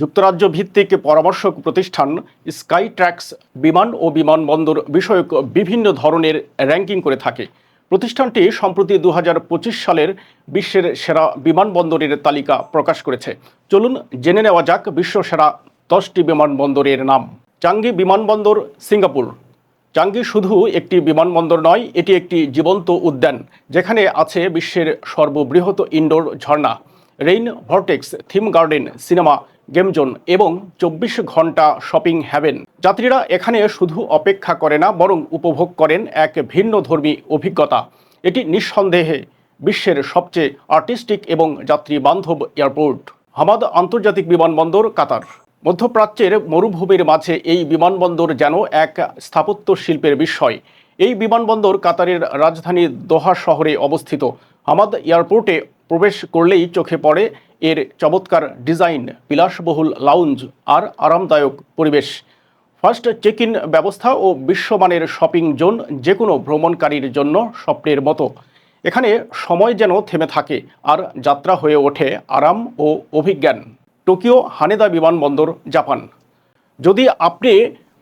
যুক্তরাজ্য ভিত্তিক পরামর্শক প্রতিষ্ঠান স্কাই ট্র্যাক্স বিমান ও বিমানবন্দর বিষয়ক বিভিন্ন ধরনের র্যাঙ্কিং করে থাকে। প্রতিষ্ঠানটি সম্প্রতি দু হাজার পঁচিশ সালের বিশ্বের সেরা বিমানবন্দরের তালিকা প্রকাশ করেছে। চলুন জেনে নেওয়া যাক বিশ্ব সেরা দশটি বিমানবন্দরের নাম। চাঙ্গি বিমানবন্দর সিঙ্গাপুর। চাঙ্গি শুধু একটি বিমানবন্দর নয়, এটি একটি জীবন্ত উদ্যান, যেখানে আছে বিশ্বের সর্ববৃহৎ ইনডোর ঝর্ণা, rain vortex, theme garden, cinema game zone এবং চব্বিশ ঘণ্টা শপিং হ্যাভেন। যাত্রীরা এখানে শুধু অপেক্ষা করে না, বরং উপভোগ করেন এক ভিন্ন ধর্মী অভিজ্ঞতা। এটি নিঃসন্দেহে বিশ্বের সবচেয়ে আর্টিস্টিক এবং যাত্রী বান্ধব এয়ারপোর্ট। হামাদ আন্তর্জাতিক বিমানবন্দর, কাতার। মধ্যপ্রাচ্যের মরুভূমির মাঝে এই বিমানবন্দর যেন এক স্থাপত্য শিল্পের বিস্ময় এই বিমানবন্দর কাতারের রাজধানী দোহা শহরে অবস্থিত। হামাদ এয়ারপোর্টে প্রবেশ করলেই চোখে পড়ে এর চমৎকার ডিজাইন, বিলাসবহুল লাউঞ্জ আর আরামদায়ক পরিবেশ। ফার্স্ট চেক ইন ব্যবস্থা ও বিশ্বমানের শপিং জোন যে কোনো ভ্রমণকারীর জন্য স্বপ্নের মতো। এখানে সময় যেন থেমে থাকে আর যাত্রা হয়ে ওঠে আরাম ও অভিজ্ঞান। টোকিও হানেদা বিমানবন্দর, জাপান। যদি আপনি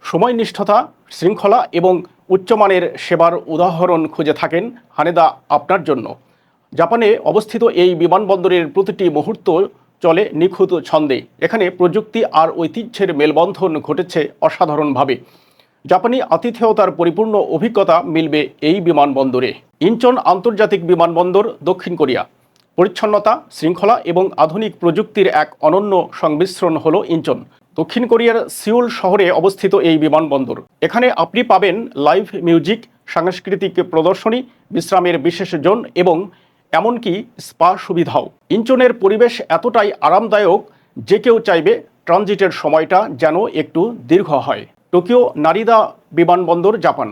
সময়নিষ্ঠতা, শৃঙ্খলা এবং উচ্চমানের সেবার উদাহরণ খুঁজে থাকেন, হানেদা আপনার জন্য। জাপানে অবস্থিত এই বিমানবন্দরের প্রতিটি মুহূর্ত চলে নিখুঁত ছন্দে। এখানে প্রযুক্তি আর ঐতিহ্যের মেলবন্ধন ঘটেছে অসাধারণভাবে। জাপানি আতিথেয়তার পরিপূর্ণ অভিজ্ঞতা মিলবে এই বিমানবন্দরে। ইনচন আন্তর্জাতিক বিমানবন্দর, দক্ষিণ কোরিয়া। পরিচ্ছন্নতা, শৃঙ্খলা এবং আধুনিক প্রযুক্তির এক অনন্য সংমিশ্রণ হল ইনচন। দক্ষিণ কোরিয়ার সিউল শহরে অবস্থিত এই বিমানবন্দর। এখানে আপনি পাবেন লাইভ মিউজিক, সাংস্কৃতিক প্রদর্শনী, বিশ্রামের বিশেষ জোন এবং এমনকি স্পা সুবিধাও। ইনচনের পরিবেশ এতটাই আরামদায়ক যে কেউ চাইবে ট্রানজিটের সময়টা যেন একটু দীর্ঘ হয়। টোকিও নারিদা বিমানবন্দর, জাপান।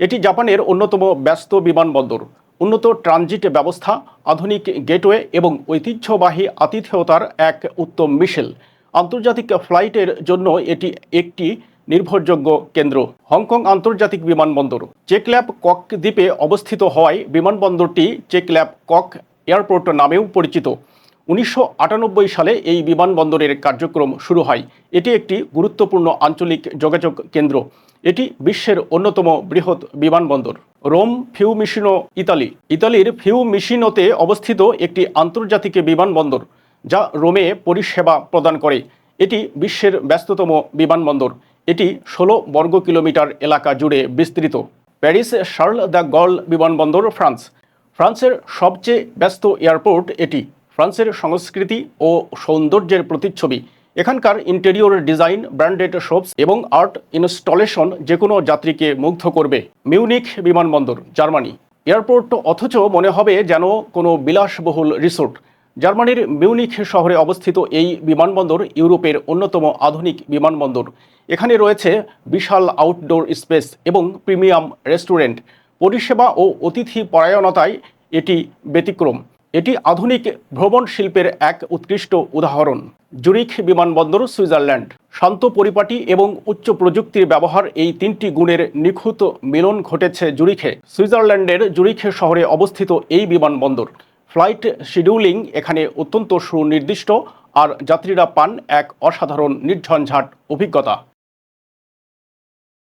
এটি জাপানের অন্যতম ব্যস্ত বিমানবন্দর। উন্নত ট্রানজিট ব্যবস্থা, আধুনিক গেটওয়ে এবং ঐতিহ্যবাহী আতিথেয়তার এক উত্তম মিশেল। আন্তর্জাতিক ফ্লাইটের জন্য এটি একটি নির্ভরযোগ্য কেন্দ্র। হংকং আন্তর্জাতিক বিমানবন্দর। চেকল্যাপ কক দ্বীপে অবস্থিত হওয়ায় বিমানবন্দরটি চেকল্যাপ কক এয়ারপোর্ট নামেও পরিচিত। উনিশশো আটানব্বই সালে এই বিমানবন্দরের কার্যক্রম শুরু হয়। এটি একটি গুরুত্বপূর্ণ আঞ্চলিক যোগাযোগ কেন্দ্র। এটি বিশ্বের অন্যতম বৃহৎ বিমানবন্দর। Rome Fiumicino Italy. ইতালির ফিউমিশিনোতে অবস্থিত একটি আন্তর্জাতিক বিমানবন্দর, যা রোমে পরিষেবা প্রদান করে। এটি বিশ্বের ব্যস্ততম বিমানবন্দর। এটি ষোলো বর্গ কিলোমিটার এলাকা জুড়ে বিস্তৃত। প্যারিস, শার্ল দ্য গল বিমানবন্দর, ফ্রান্স। ফ্রান্সের সবচেয়ে ব্যস্ত এয়ারপোর্ট এটি। ফ্রান্সের সংস্কৃতি ও সৌন্দর্যের প্রতিচ্ছবি। এখানকার ইন্টেরিয়র ডিজাইন, ব্র্যান্ডেড শপস এবং আর্ট ইনস্টলেশন যে কোনো যাত্রীকে মুগ্ধ করবে। মিউনিক বিমানবন্দর, জার্মানি। এয়ারপোর্ট অথচ মনে হবে যেন কোনো বিলাসবহুল রিসোর্ট। জার্মানির মিউনিক শহরে অবস্থিত এই বিমানবন্দর ইউরোপের অন্যতম আধুনিক বিমানবন্দর। এখানে রয়েছে বিশাল আউটডোর স্পেস এবং প্রিমিয়াম রেস্টুরেন্ট পরিষেবা ও অতিথি পরায়ণতায় এটি ব্যতিক্রম। এটি আধুনিক ভ্রমণ শিল্পের এক উৎকৃষ্ট উদাহরণ। জুরিখ বিমানবন্দর, সুইজারল্যান্ড। শান্ত পরিপাটি এবং উচ্চ প্রযুক্তির ব্যবহার এই তিনটি গুণের নিখুঁত মিলন ঘটেছে জুরিখে। সুইজারল্যান্ডের জুরিখে শহরে অবস্থিত এই বিমানবন্দর। ফ্লাইট শিডিউলিং এখানে অত্যন্ত সুনির্দিষ্ট আর যাত্রীরা পান এক অসাধারণ নির্ঝঞ্ঝাট অভিজ্ঞতা।